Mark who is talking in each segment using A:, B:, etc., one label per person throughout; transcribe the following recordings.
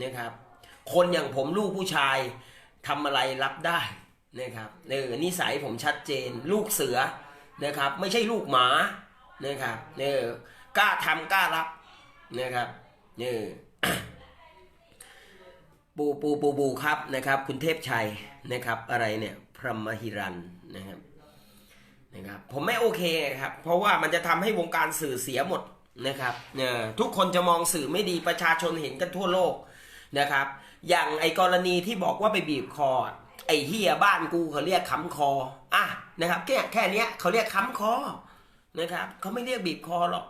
A: นะครับ คนอย่างผมลูกผู้ชายทำอะไรรับได้นะครับเออนิสัยผมชัดเจน ลูกเสือนะครับ ไม่ใช่ลูกหมานะครับเออกล้าทำกล้ารับนะครับเออปูปูปูปูครับนะครับ คุณเทพชัยนะครับ อะไรเนี่ยพรหมหิรันนะครับนะครับ ผมไม่โอเคครับ เพราะว่ามันจะทำให้วงการสื่อเสียหมดนะครับเนี่ยทุกคนจะมองสื่อไม่ดีประชาชนเห็นกันทั่วโลก นะครับ อย่างไอกรณีที่บอกว่าไปบีบคอ ไอเฮียบ้านกูเขาเรียกค้ำคออะนะครับ แค่แค่นี้เขาเรียกค้ำคอนะครับเขาไม่เรียกบีบคอหรอก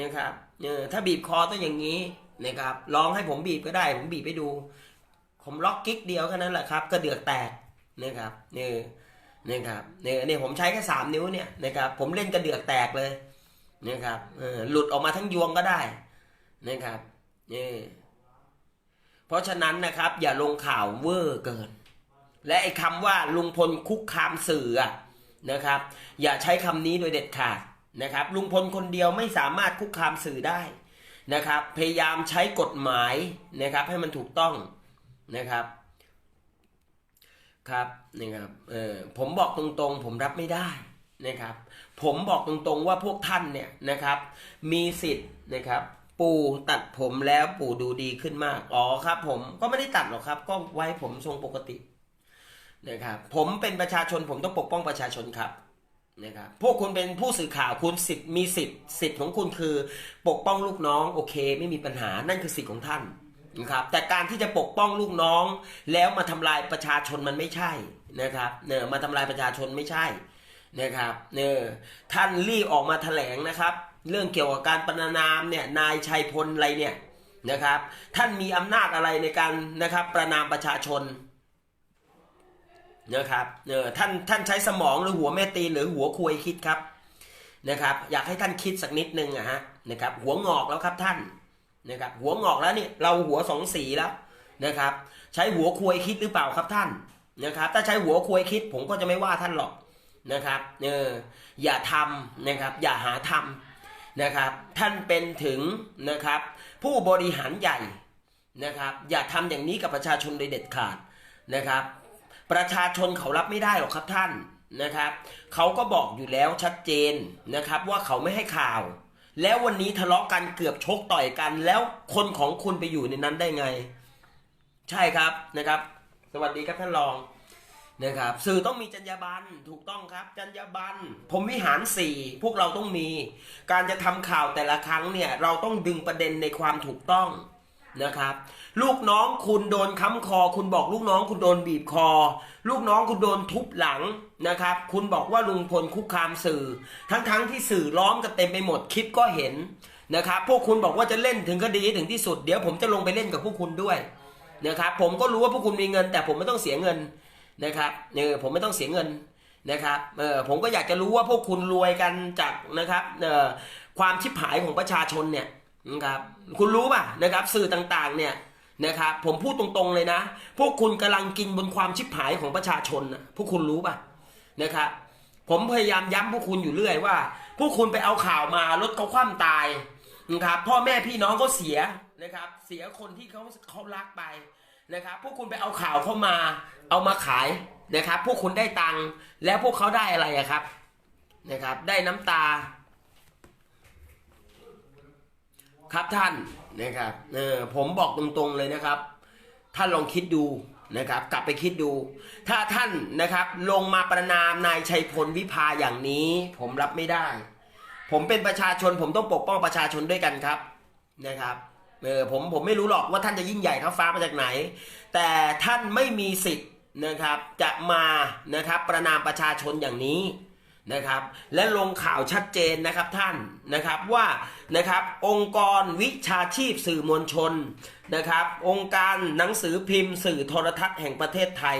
A: นะครับเออถ้าบีบคอต้องอย่างนี้นะครับลองให้ผมบีบก็ได้ ผมบีบไปดู ผมล็อกกิ๊กเดียวแค่นั้นแหละครับ ก็เดือดแตกนะครับเนี่ยนะครับเนี่ยเนี่ยผมใช้แค่สามนิ้วเนี่ยนะครับผมเล่นกระเดือกแตกเลยนะครับเออหลุดออกมาทั้งยวงก็ได้นะครับเนี่ย เพราะฉะนั้นนะครับ อย่าลงข่าวเวอร์เกิน และไอ้คำว่าลุงพลคุกคามสื่อนะครับ อย่าใช้คำนี้โดยเด็ดขาดนะครับ ลุงพลคนเดียวไม่สามารถคุกคามสื่อได้นะครับ พยายามใช้กฎหมายนะครับ ให้มันถูกต้องนะครับครับนะครับเออผมบอกตรงๆ ผมรับไม่ได้นะครับ ผมบอกตรงๆว่าพวกท่านเนี่ยนะครับ มีสิทธิ์นะครับ ปู่ตัดผมแล้วปู่ดูดีขึ้นมาก อ๋อครับ ผมก็ไม่ได้ตัดหรอกครับ ก็ไว้ผมทรงปกตินะครับผมเป็นประชาชนผมต้องปกป้องประชาชนครับนะครับพวกคุณเป็นผู้สื่อข่าวคุณสิทธิ์มีสิทธิ์สิทธิ์ของคุณคือ ปกป้องลูกน้องโอเค ไม่มีปัญหานั่นคือสิทธิ์ของท่านนะครับแต่การที่จะปกป้องลูกน้อง แล้วมาทำลายประชาชนมันไม่ใช่นะครับเนอมาทำลายประชาชนไม่ใช่นะครับเนอท่านรีบออกมาแถลงนะครับ เรื่องเกี่ยวกับการประนามเนี่ยนายชัยพลอะไรเนี่ยนะครับท่านมีอำนาจอะไรในการนะครับประนามประชาชนนะครับเออท่านท่านใช้สมองหรือหัวแม่ตีนหรือหัวควยคิดครับนะครับ อยากให้ท่านคิดสักนิดนึงอะฮะนะครับหัวงอกแล้วครับท่านนะครับหัวงอกแล้วเนี่ยเราหัวสองสีแล้วนะครับ ใช้หัวควยคิดหรือเปล่าครับท่านนะครับ ถ้าใช้หัวควยคิดผมก็จะไม่ว่าท่านหรอกนะครับเอออย่าทำนะครับอย่าหาทำ นะครับท่านเป็นถึงนะครับผู้บริหารใหญ่นะครับอย่าทำอย่างนี้กับประชาชนโดยเด็ดขาดนะครับ ประชาชนเขารับไม่ได้หรอกครับท่านนะครับเขาก็บอกอยู่แล้วชัดเจนนะครับว่าเขาไม่ให้ข่าว แล้ววันนี้ทะเลาะกันเกือบชกต่อยกัน แล้วคนของคุณไปอยู่ในนั้นได้ไง ใช่ครับนะครับ สวัสดีครับท่านรอง นะครับสื่อต้องมีจรรยาบรรณถูกต้องครับจรรยาบรรณผมวิหารสี่พวกเราต้องมี การจะทำข่าวแต่ละครั้งเนี่ยเราต้องดึงประเด็นในความถูกต้องนะครับ ลูกน้องคุณโดนค้ำคอ คุณบอกลูกน้องคุณโดนบีบคอ ลูกน้องคุณโดนทุบหลังนะครับ คุณบอกว่าลุงพลคุกคามสื่อ ทั้งๆทที่สื่อล้อมกันเต็มไปหมดคลิปก็เห็นนะครับพวกคุณบอกว่าจะเล่นถึงคดีถึงที่สุดเดี๋ยวผมจะลงไปเล่นกับพวกคุณด้วยนะครับผมก็รู้ว่าพวกคุณมีเงิน แต่ผมไม่ต้องเสียเงิน นะครับเออผมไม่ต้องเสียเงินนะครับเออผมก็อยากจะรู้ว่าพวกคุณรวยกันจากนะครับเออความชิบหายของประชาชนเนี่ยนะครับคุณรู้ป่ะนะครับสื่อต่างๆเนี่ยนะครับผมพูดตรงๆเลยนะ พวกคุณกำลังกินบนความชิบหายของประชาชนนะพวกคุณรู้ป่ะนะครับผมพยายามย้ำพวกคุณอยู่เรื่อยว่า พวกคุณไปเอาข่าวมารถเขาคว่ำตายนะครับพ่อแม่พี่น้องก็เสียนะครับเสียคนที่เขาเขารักไป นะครับพวกคุณไปเอาข่าวเข้ามา เอามาขายนะครับ พวกคุณได้ตังค์แล้วพวกเขาได้อะไรอะครับนะครับ ได้น้ำตา ครับท่านนะครับเออผมบอกตรงๆเลยนะครับ ท่านลองคิดดูนะครับ กลับไปคิดดู ถ้าท่านนะครับ ลงมาประนามนายชัยพลวิภาอย่างนี้ ผมรับไม่ได้ ผมเป็นประชาชนผมต้องปกป้องประชาชนด้วยกันครับนะครับ เออผมผมไม่รู้หรอกว่าท่านจะยิ่งใหญ่ครับฟ้ามาจากไหน แต่ท่านไม่มีสิทธิ์นะครับจะมานะครับประนามประชาชนอย่างนี้นะครับและลงข่าวชัดเจนนะครับท่านนะครับว่านะครับองค์กรวิชาชีพสื่อมวลชนนะครับองค์การหนังสือพิมพ์ สื่อโทรทัศน์แห่งประเทศไทย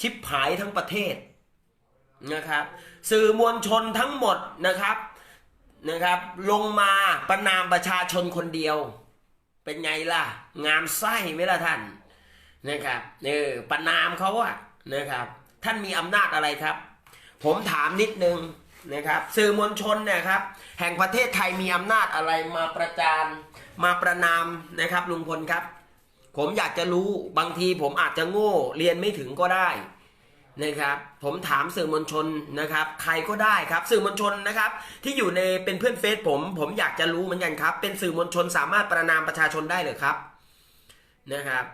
A: ชิบหายทั้งประเทศนะครับสื่อมวลชนทั้งหมดนะครับนะครับลงมาประนามประชาชนคนเดียว เป็นไงล่ะ งามไส้ไหมล่ะท่านนะครับเออประนามเขาอะนะครับ ท่านมีอำนาจอะไรครับ ผมถามนิดนึงนะครับ สื่อมวลชนเนี่ยครับ แห่งประเทศไทยมีอำนาจอะไรมาประจานมาประนามนะครับลุงพลครับ ผมอยากจะรู้บางทีผมอาจจะโง่เรียนไม่ถึงก็ได้ นะครับผมถามสื่อมวลชนนะครับใครก็ได้ครับสื่อมวลชนนะครับที่อยู่ในเป็นเพื่อนเฟซผม ผมอยากจะรู้เหมือนกันครับ เป็นสื่อมวลชนสามารถประนามประชาชนได้เลยครับนะครับ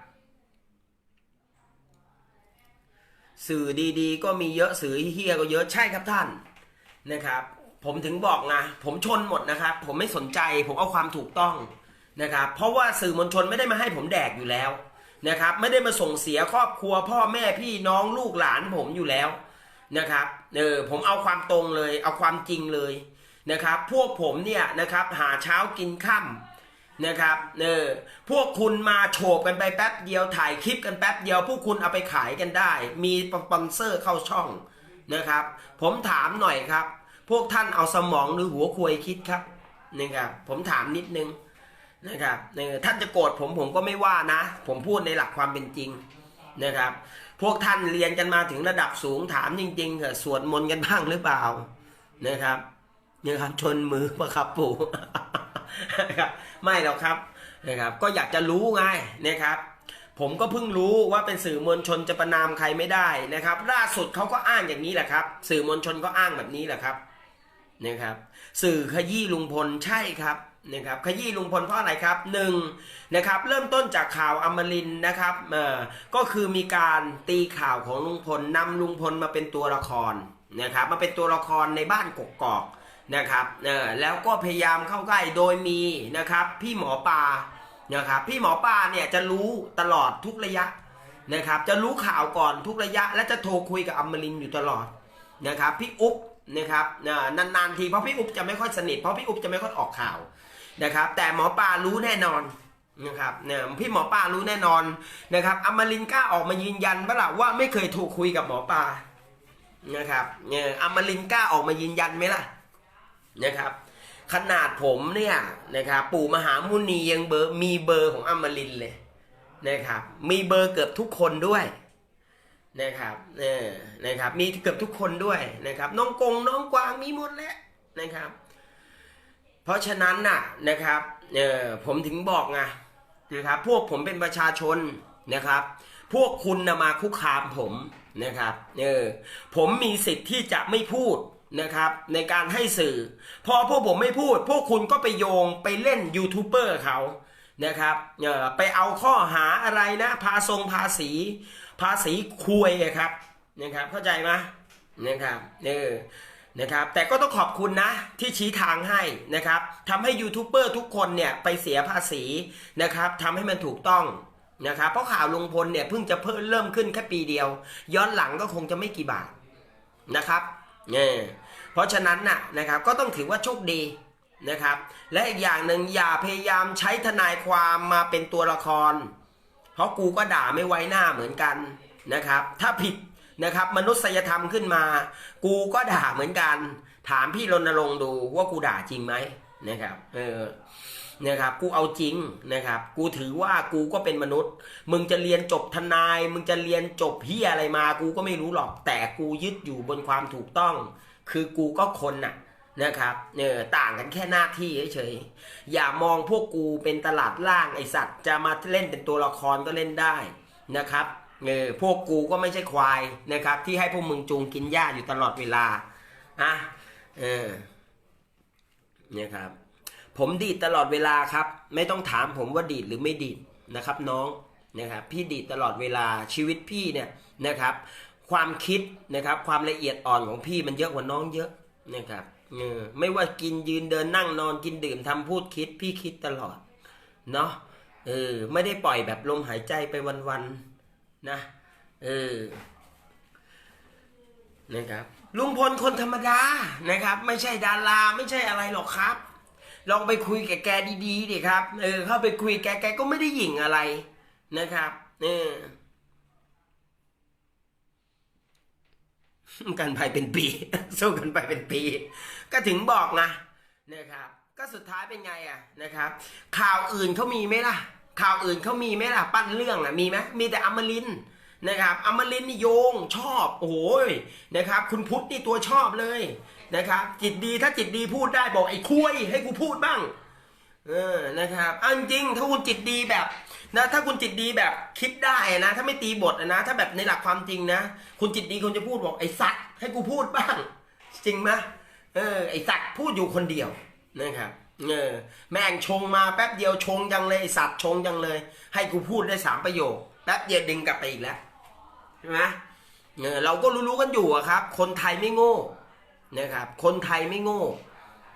A: สื่อดีๆ ก็มีเยอะสื่อเฮียก็เยอะใช่ครับท่านนะครับ ผมถึงบอกไงผมชนหมดนะครับ ผมไม่สนใจผมเอาความถูกต้องนะครับ เพราะว่าสื่อมวลชนไม่ได้มาให้ผมแดกอยู่แล้ว นะครับ ไม่ได้มาส่งเสียครอบครัว พ่อแม่พี่น้องลูกหลานผมอยู่แล้วนะครับเออผมเอาความตรงเลย เอาความจริงเลยนะครับ พวกผมเนี่ยนะครับหาเช้ากินค่ำนะครับเออพวกคุณมาโฉบกันไปแป๊บเดียวถ่ายคลิปกันแป๊บเดียว พวกคุณเอาไปขายกันได้ มีสปอนเซอร์เข้าช่องนะครับ ผมถามหน่อยครับ พวกท่านเอาสมองหรือหัวควยคิดครับนะครับผมถามนิดนึง นะครับท่านจะโกรธผมผมก็ไม่ว่านะ ผมพูดในหลักความเป็นจริงนะครับ พวกท่านเรียนกันมาถึงระดับสูงถามจริงๆเถอะสวดมนต์กันบ้างหรือเปล่านะครับนะครับชนมือประครับปู่ครับไม่หรอกครับนะครับ ก็อยากจะรู้ไงนะครับ ผมก็เพิ่งรู้ว่าเป็นสื่อมวลชนจะประนามใครไม่ได้นะครับล่าสุดเขาก็อ้างอย่างนี้แหละครับ สื่อมวลชนก็อ้างแบบนี้แหละครับนะครับ สื่อขยี้ลุงพลใช่ครับนะครับขยี้ลุงพลเพราะอะไรครับหนึ่งนะครับเริ่มต้นจากข่าวอมรินนะครับเอ่อก็คือมีการตีข่าวของลุงพลนำลุงพลมาเป็นตัวละครนะครับมาเป็นตัวละครในบ้านกกอกนะครับเออแล้วก็พยายามเข้าใกล้โดยมีนะครับพี่หมอปลานะครับพี่หมอปลาเนี่ยจะรู้ตลอดทุกระยะนะครับจะรู้ข่าวก่อนทุกระยะ และจะโทรคุยกับอมรินอยู่ตลอดนะครับพี่อุ๊บ นะครับนานๆทีเพราะพี่อุ๊บจะไม่ค่อยสนิทเพราะพี่อุ๊บจะไม่ค่อยออกข่าวนะครับ แต่หมอปลารู้แน่นอนนะครับเนี่ยพี่หมอปลารู้แน่นอนนะครับอมรินกล้าออกมายืนยันปะล่ะว่าไม่เคยโทรคุยกับหมอปลานะครับเนี่ยอมรินกล้าออกมายืนยันไหมล่ะนะครับขนาดผมเนี่ยนะครับปู่มหามุนียังเบอร์มีเบอร์ของอมรินเลยนะครับมีเบอร์เกือบทุกคนด้วย นะครับเออนะครับ มีเกือบทุกคนด้วยนะครับ น้องกงน้องกวางมีหมดแล้วนะครับ เพราะฉะนั้นน่ะนะครับเออผมถึงบอกไงนะครับ พวกผมเป็นประชาชนนะครับ พวกคุณนะมาคุกคามผมนะครับเออผมมีสิทธิ์ที่จะไม่พูดนะครับ ในการให้สื่อ พอพวกผมไม่พูด พวกคุณก็ไปโยงไปเล่นยูทูบเบอร์เขา นะครับเออไปเอาข้อหาอะไรนะภาทรงภาษี ภาษีคุยครับนะครับ เข้าใจไหมนะครับเออนะครับ แต่ก็ต้องขอบคุณนะที่ชี้ทางให้นะครับทำให้ยูทูบเบอร์ทุกคนเนี่ยไปเสียภาษีนะครับทำให้มันถูกต้องนะครับ เพราะข่าวลุงพลเนี่ยเพิ่งจะเพิ่มเริ่มขึ้นแค่ปีเดียว ย้อนหลังก็คงจะไม่กี่บาทนะครับเนี่ยเพราะฉะนั้นน่ะนะครับก็ต้องถือว่าโชคดี นะครับ และอีกอย่างหนึ่งอย่าพยายามใช้ทนายความมาเป็นตัวละคร เพราะกูก็ด่าไม่ไว้หน้าเหมือนกันนะครับ ถ้าผิดนะครับมนุษยธรรมขึ้นมา กูก็ด่าเหมือนกัน ถามพี่รณรงค์ดูว่ากูด่าจริงไหมนะครับเออนะครับกูเอาจริงนะครับ กูถือว่ากูก็เป็นมนุษย์ มึงจะเรียนจบทนาย มึงจะเรียนจบเฮียอะไรมา กูก็ไม่รู้หรอก แต่กูยึดอยู่บนความถูกต้อง คือกูก็คนน่ะ นะครับเออต่างกันแค่หน้าที่เฉยๆอย่ามองพวกกูเป็นตลาดล่างไอสัตว์ จะมาเล่นเป็นตัวละครก็เล่นได้นะครับเออพวกกูก็ไม่ใช่ควายนะครับ ที่ให้พวกมึงจูงกินหญ้าอยู่ตลอดเวลาอะเออเนี่ยครับ ผมดีดตลอดเวลาครับ ไม่ต้องถามผมว่าดีดหรือไม่ดีดนะครับ น้องนะครับพี่ดีดตลอดเวลาชีวิตพี่เนี่ยนะครับ ความคิดนะครับ ความละเอียดอ่อนของพี่มันเยอะกว่าน้องเยอะนะครับ เออไม่ว่ากินยืนเดินนั่งนอนกินดื่มทำพูดคิดพี่คิดตลอด เนาะเออ ไม่ได้ปล่อยแบบลมหายใจไปวันๆนะเออนะครับลุงพลคนธรรมดานะครับ ไม่ใช่ดาราไม่ใช่อะไรหรอกครับ ลองไปคุยกับแกดีๆดิครับ เออเข้าไปคุยแกแกก็ไม่ได้หยิ่งอะไรนะครับ เออ กันไปเป็นปี สู้กันไปเป็นปี ก็ถึงบอกนะนะครับ ก็สุดท้ายเป็นไงอะนะครับ ข่าวอื่นเขามีไหมล่ะ ข่าวอื่นเขามีไหมล่ะ ปั้นเรื่องอะมีไหมมีแต่อมรินนะครับอมรินนี่โยงชอบโอ้โหยนะครับ คุณพุทธนี่ตัวชอบเลยนะครับ จิตดีถ้าจิตดีพูดได้บอกไอ้คุยให้กูพูดบ้าง เออนะครับเอาจริงถ้าคุณจิตดีแบบนะถ้าคุณจิตดีแบบคิดได้นะ ถ้าไม่ตีบทนะ ถ้าแบบในหลักความจริงนะ คุณจิตดีคุณจะพูดบอกไอ้สัตว์ให้กูพูดบ้าง จริงไหมเออไอ้สัตว์พูดอยู่คนเดียวนะครับเออแม่งชงมาแป๊บเดียวชงจังเลยไอ้สัตว์ชงจังเลย ให้กูพูดได้สามประโยคแป๊บเดียวดึงกลับไปอีกแล้วใช่ไหมเออเราก็รู้ๆกันอยู่อะครับ คนไทยไม่โง่นะครับ คนไทยไม่โง่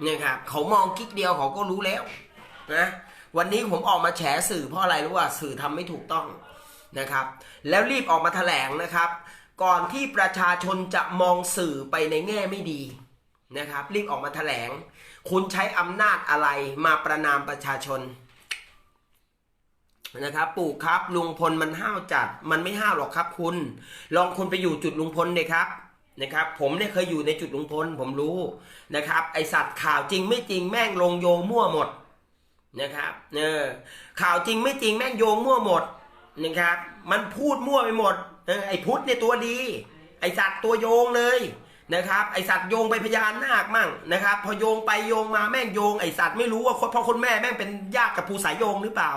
A: นะครับเขามองกิ๊กเดียวเขาก็รู้แล้ว นะวันนี้ผมออกมาแฉสื่อเพราะอะไรรู้ว่าสื่อทำไม่ถูกต้องนะครับ แล้วรีบออกมาแถลงนะครับ ก่อนที่ประชาชนจะมองสื่อไปในแง่ไม่ดีนะครับ รีบออกมาแถลง คุณใช้อำนาจอะไรมาประนามประชาชนนะครับปู่ครับลุงพลมันห้าวจัด มันไม่ห้าวหรอกครับคุณ ลองคุณไปอยู่จุดลุงพลเลยครับนะครับ ผมเนี่ยเคยอยู่ในจุดลุงพลผมรู้นะครับ ไอสัตว์ข่าวจริงไม่จริงแม่งลงโยมั่วหมด นะครับเออข่าวจริงไม่จริงแม่งโยงมั่วหมดนะครับ มันพูดมั่วไปหมดไอ้พุทธเนี่ยตัวดี ไอ้สัตว์ตัวโยงเลยนะครับ ไอ้สัตว์โยงไปพญานาคมั่งนะครับ พอโยงไปโยงมาแม่งโยงไอ้สัตว์ไม่รู้ว่าคนพ่อคนแม่แม่งเป็นญาติกับภูสายโยงหรือเปล่า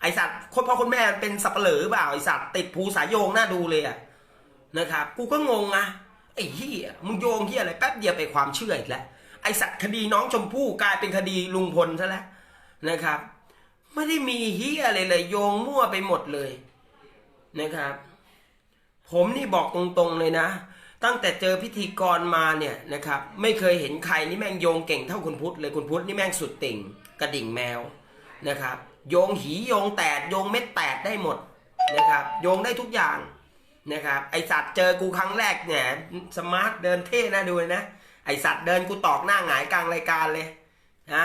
A: ไอ้สัตว์คนพ่อคนแม่เป็นสับเปลือหรือเปล่าไอ้สัตว์ติดภูสายโยงน่าดูเลยอะนะครับ กูก็งงนะไอ้เหี้ยมึงโยงเหี้ยอะไรแป๊บเดียวไปความเชื่ออีกแล้วไอ้สัตว์คดีน้องชมพู่กลายเป็นคดีลุงพลซะแล้ว นะครับ ไม่ได้มีเฮียอะไรเลยโยงมั่วไปหมดเลยนะครับ ผมนี่บอกตรงๆเลยนะ ตั้งแต่เจอพิธีกรมาเนี่ยนะครับ ไม่เคยเห็นใครนี่แม่งโยงเก่งเท่าคุณพุทธเลยคุณพุทธนี่แม่งสุดติ่งกระดิ่งแมวนะครับ โยงหีโยงแตดโยงเม็ดแตดได้หมดนะครับ โยงได้ทุกอย่างนะครับไอสัตว์เจอกูครั้งแรกเนี่ยสมาร์ทเดินเท่นะดูนะไอสัตว์เดินกูตอกหน้าหงายกลางรายการเลยนะ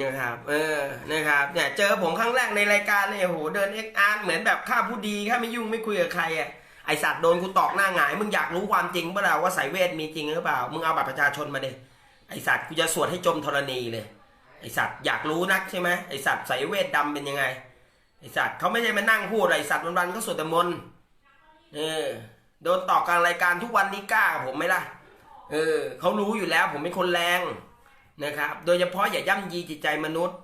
A: นะครับ เออนะครับเนี่ยเจอผมครั้งแรกในรายการเลยโอ้โหเดินเอ็กอาร์เหมือนแบบข้าผู้ดีข้าไม่ยุ่งไม่คุยกับใครอะไอสัตว์โดนกูตอกหน้าหงาย มึงอยากรู้ความจริงเปล่าว่าสายเวทมีจริงหรือเปล่า มึงเอาบัตรประชาชนมาเดไอสัตว์กูจะสวดให้จมธรณีเลย ไอสัตว์อยากรู้นักใช่ไหมไอสัตว์สายเวทดำเป็นยังไง ไอสัตว์เขาไม่ใช่มานั่งพูดไอสัตว์วันๆก็สวดแต่มนต์เออโดนตอกกลางรายการทุกวันนี้กล้ากับผมไหมล่ะ เออเขารู้อยู่แล้วผมเป็นคนแรง นะครับ โดยเฉพาะอย่าย่ำยีจิตใจมนุษย์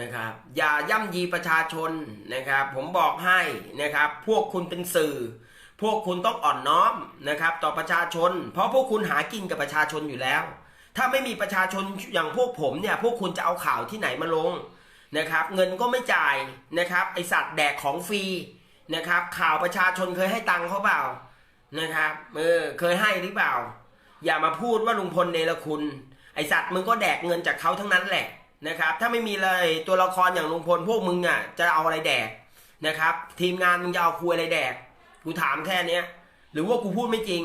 A: นะครับ อย่าย่ำยีประชาชนนะครับ ผมบอกให้นะครับ พวกคุณเป็นสื่อ พวกคุณต้องอ่อนน้อมนะครับ ต่อประชาชน เพราะพวกคุณหากินกับประชาชนอยู่แล้ว ถ้าไม่มีประชาชนอย่างพวกผมเนี่ย พวกคุณจะเอาข่าวที่ไหนมาลงนะครับ เงินก็ไม่จ่ายนะครับ ไอสัตว์แดกของฟรีนะครับ ข่าวประชาชนเคยให้ตังค์เขาเปล่านะครับ เออ เคยให้หรือเปล่า อย่ามาพูดว่าลุงพลเนรคุณ ไอสัตว์มึงก็แดกเงินจากเขาทั้งนั้นแหละนะครับ ถ้าไม่มีเลยตัวละครอย่างลุงพลพวกมึงอะจะเอาอะไรแดกนะครับ ทีมงานมึงจะเอาคุยอะไรแดกกูถามแค่เนี้ย หรือว่ากูพูดไม่จริง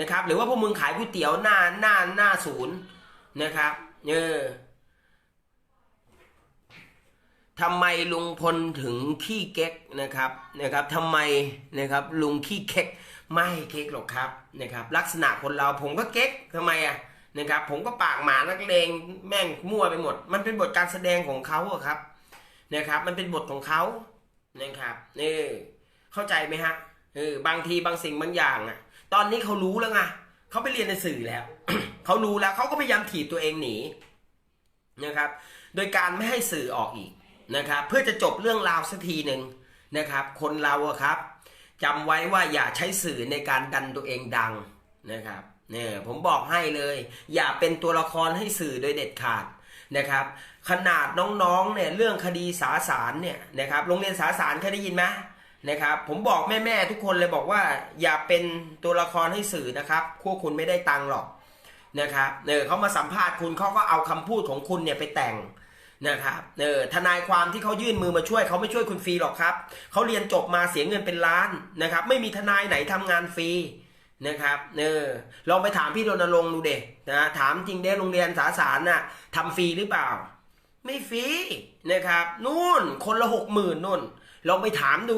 A: นะครับ หรือว่าพวกมึงขายก๋วยเตี๋ยวหน้าหน้าหน้าศูนย์นะครับเออทำไมลุงพลถึงขี้เก๊กนะครับนะครับทำไมนะครับลุงขี้เก๊ก ไม่เก๊กหรอกครับนะครับ ลักษณะคนเราผมก็เก๊กทำไมอะนะครับ ผมก็ปากหมานักเลงแม่งมั่วไปหมด มันเป็นบทการแสดงของเขาอะครับนะครับ มันเป็นบทของเขานะครับเออเข้าใจไหมฮะเออบางทีบางสิ่งบางอย่างอะตอนนี้เขารู้แล้วไงเขาไปเรียนในสื่อแล้วเขารู้แล้วเขาก็พยายามถีบตัวเองหนีนะครับ โดยการไม่ให้สื่อออกอีกนะครับ เพื่อจะจบเรื่องราวสักทีหนึ่งนะครับ คนเราอะครับ จำไว้ว่าอย่าใช้สื่อในการดันตัวเองดังนะครับเนี่ยผมบอกให้เลย อย่าเป็นตัวละครให้สื่อโดยเด็ดขาดนะครับ ขนาดน้องๆเนี่ยเรื่องคดีสาสารเนี่ยนะครับโรงเรียนสาสารเคยได้ยินไหมนะครับ ผมบอกแม่ๆทุกคนเลยบอกว่า อย่าเป็นตัวละครให้สื่อนะครับพวกคุณไม่ได้ตังหรอกนะครับเออเขามาสัมภาษณ์คุณเขาก็เอาคำพูดของคุณเนี่ยไปแต่ง นะครับเออทนายความที่เขายื่นมือมาช่วยเขาไม่ช่วยคุณฟรีหรอกครับเขาเรียนจบมาเสียเงินเป็นล้านนะครับ ไม่มีทนายไหนทำงานฟรีนะครับเออลองไปถามพี่รณรงค์ดูเด็นะถามจริงเด้โรงเรียนสาสารน่ะทำฟรีหรือเปล่า ไม่ฟรีนะครับนู่นคนละหกหมื่นนู่นลองไปถามดู